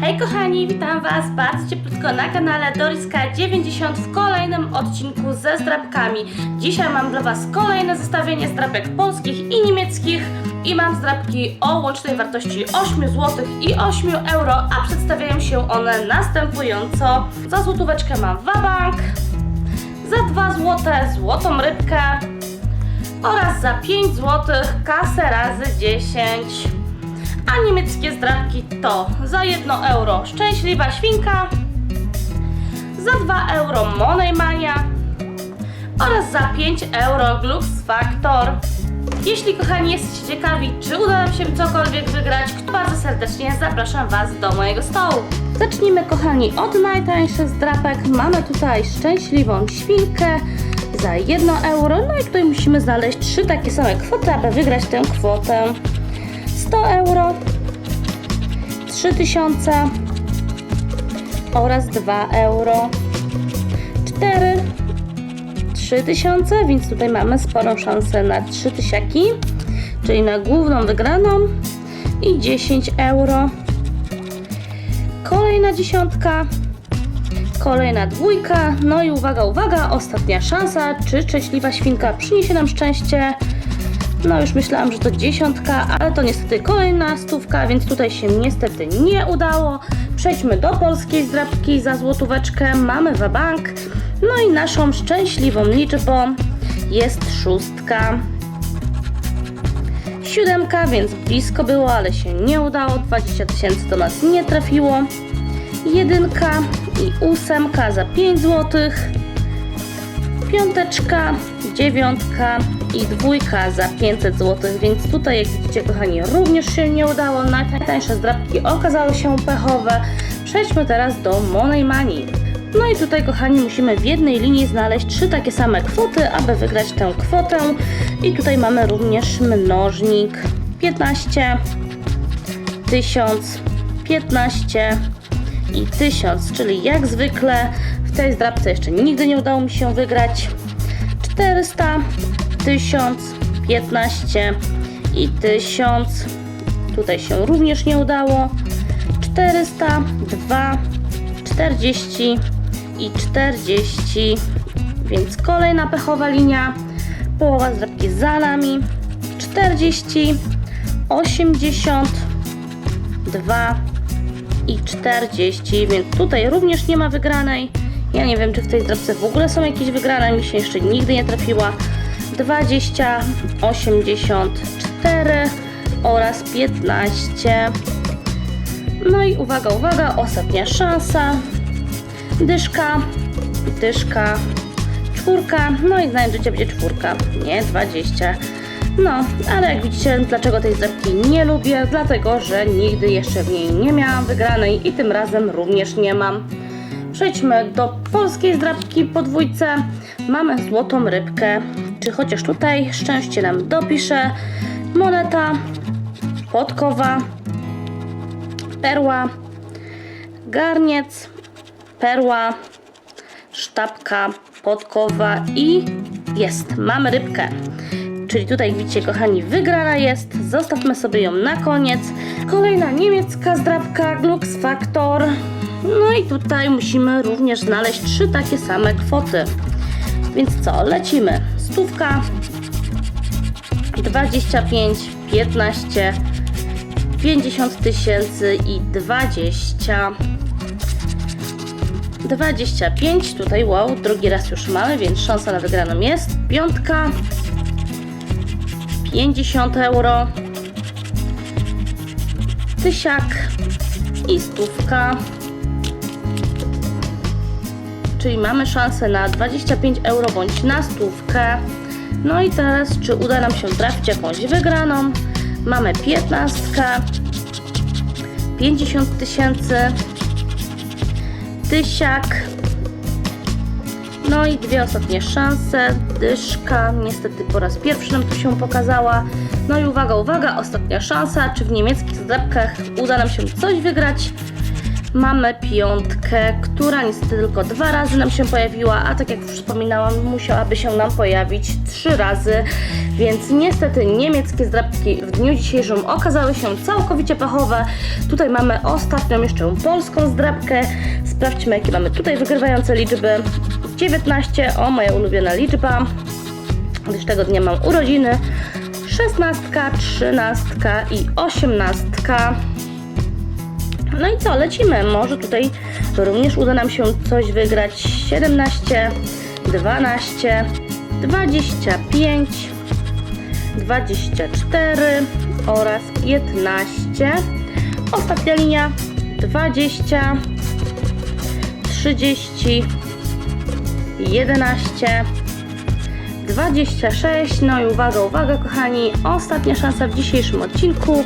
Hej kochani, witam Was bardzo cieplutko na kanale Doriska 90 w kolejnym odcinku ze zdrabkami. Dzisiaj mam dla Was kolejne zestawienie zdrabek polskich i niemieckich i mam zdrabki o łącznej wartości 8 zł i 8 euro, a przedstawiają się one następująco. Za złotóweczkę mam wabank, za 2 zł złotą rybkę oraz za 5 zł kasę razy 10 a niemieckie zdrabki to za 1 euro szczęśliwa świnka, za 2 euro Money Mania oraz za 5 euro Glux Factor. Jeśli kochani jesteście ciekawi, czy uda nam się cokolwiek wygrać, to bardzo serdecznie zapraszam Was do mojego stołu. Zacznijmy kochani od najtańszych zdrapek. Mamy tutaj szczęśliwą świnkę za 1 euro, no i tutaj musimy znaleźć trzy takie same kwoty, aby wygrać tę kwotę. 100 euro, 3000 oraz 2 euro, 4, 3000, więc tutaj mamy sporą szansę na 3000, czyli na główną wygraną i 10 euro. Kolejna dziesiątka, kolejna dwójka, no i uwaga, uwaga, ostatnia szansa, czy szczęśliwa świnka przyniesie nam szczęście. No już myślałam, że to dziesiątka, ale to niestety kolejna stówka, więc tutaj się niestety nie udało. Przejdźmy do polskiej zdrabki za złotóweczkę. Mamy wabank. No i naszą szczęśliwą liczbą jest szóstka. Siódemka, więc blisko było, ale się nie udało. 20 tysięcy do nas nie trafiło. Jedynka i ósemka za 5 złotych piąteczka, dziewiątka i dwójka za 500 zł, więc tutaj jak widzicie kochani również się nie udało, najtańsze zdrabki okazały się pechowe. Przejdźmy teraz do Money Money. No i tutaj kochani musimy w jednej linii znaleźć trzy takie same kwoty, aby wygrać tę kwotę i tutaj mamy również mnożnik 15, 1000, 15 i 1000, czyli jak zwykle w tej zdrabce jeszcze nigdy nie udało mi się wygrać 400, 1000, 15 i 1000. Tutaj się również nie udało. 400, 2, 40 i 40. Więc kolejna pechowa linia. Połowa zdrabki za nami. 40, 80, 2 i 40, więc tutaj również nie ma wygranej. Ja nie wiem, czy w tej zdrabce w ogóle są jakieś wygrane, mi się jeszcze nigdy nie trafiła. 20, 84 oraz 15. No i uwaga, uwaga, ostatnia szansa. Dyszka, dyszka, czwórka, no i znając życie będzie czwórka, nie 20. No, ale jak widzicie, dlaczego tej zdrabki nie lubię? Dlatego, że nigdy jeszcze w niej nie miałam wygranej i tym razem również nie mam. Przejdźmy do polskiej zdrabki podwójce. Mamy złotą rybkę. Czy chociaż tutaj szczęście nam dopisze? Moneta, podkowa, perła, garniec, perła, sztabka, podkowa i jest, mamy rybkę. Czyli tutaj widzicie, kochani, wygrana jest. Zostawmy sobie ją na koniec. Kolejna niemiecka zdrabka, Glux Factor. No i tutaj musimy również znaleźć trzy takie same kwoty. Więc co, lecimy. Stówka, 25, 15, 50 tysięcy i 20. 25, tutaj wow, drugi raz już mamy, więc szansa na wygraną jest. Piątka, 50 euro, tysiak i stówka. Czyli mamy szansę na 25 euro bądź na stówkę. No i teraz, czy uda nam się trafić jakąś wygraną? Mamy 15, 50 tysięcy, tysiak, no i dwie ostatnie szanse. Dyszka, niestety po raz pierwszy nam tu się pokazała. No i uwaga, uwaga, ostatnia szansa. Czy w niemieckich zdrabkach uda nam się coś wygrać? Mamy piątkę, która niestety tylko dwa razy nam się pojawiła, a tak jak już wspominałam, musiałaby się nam pojawić trzy razy, więc niestety niemieckie zdrabki w dniu dzisiejszym okazały się całkowicie pechowe. Tutaj mamy ostatnią jeszcze polską zdrabkę. Sprawdźmy, jakie mamy tutaj wygrywające liczby. 19, o moja ulubiona liczba, gdyż tego dnia mam urodziny. 16, 13 i 18. No i co, lecimy. Może tutaj również uda nam się coś wygrać. 17, 12, 25, 24 oraz 15. Ostatnia linia 20, 30, 11, 26. No i uwaga, uwaga, kochani, ostatnia szansa w dzisiejszym odcinku.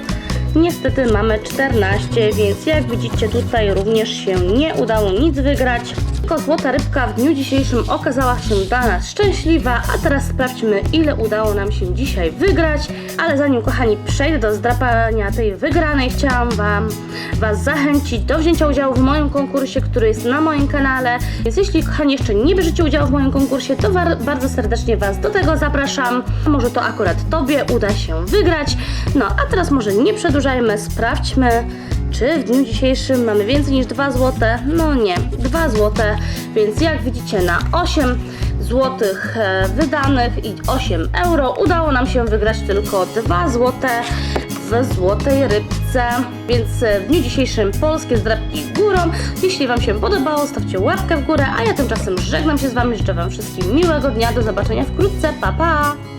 Niestety mamy 14, więc jak widzicie tutaj również się nie udało nic wygrać. Tylko złota rybka w dniu dzisiejszym okazała się dla nas szczęśliwa, a teraz sprawdźmy ile udało nam się dzisiaj wygrać. Ale zanim kochani przejdę do zdrapania tej wygranej, chciałam Wam Was zachęcić do wzięcia udziału w moim konkursie, który jest na moim kanale. Więc jeśli kochani jeszcze nie bierzecie udziału w moim konkursie, to bardzo serdecznie Was do tego zapraszam. Może to akurat Tobie uda się wygrać. No a teraz może nie przedłużajmy, sprawdźmy. Czy w dniu dzisiejszym mamy więcej niż 2 złote? No nie, 2 złote, więc jak widzicie na 8 złotych e, wydanych i 8 euro udało nam się wygrać tylko 2 złote w złotej rybce. Więc e, w dniu dzisiejszym polskie zdrabki górą. Jeśli Wam się podobało, stawcie łapkę w górę, a ja tymczasem żegnam się z Wami, życzę Wam wszystkim miłego dnia, do zobaczenia wkrótce, pa pa!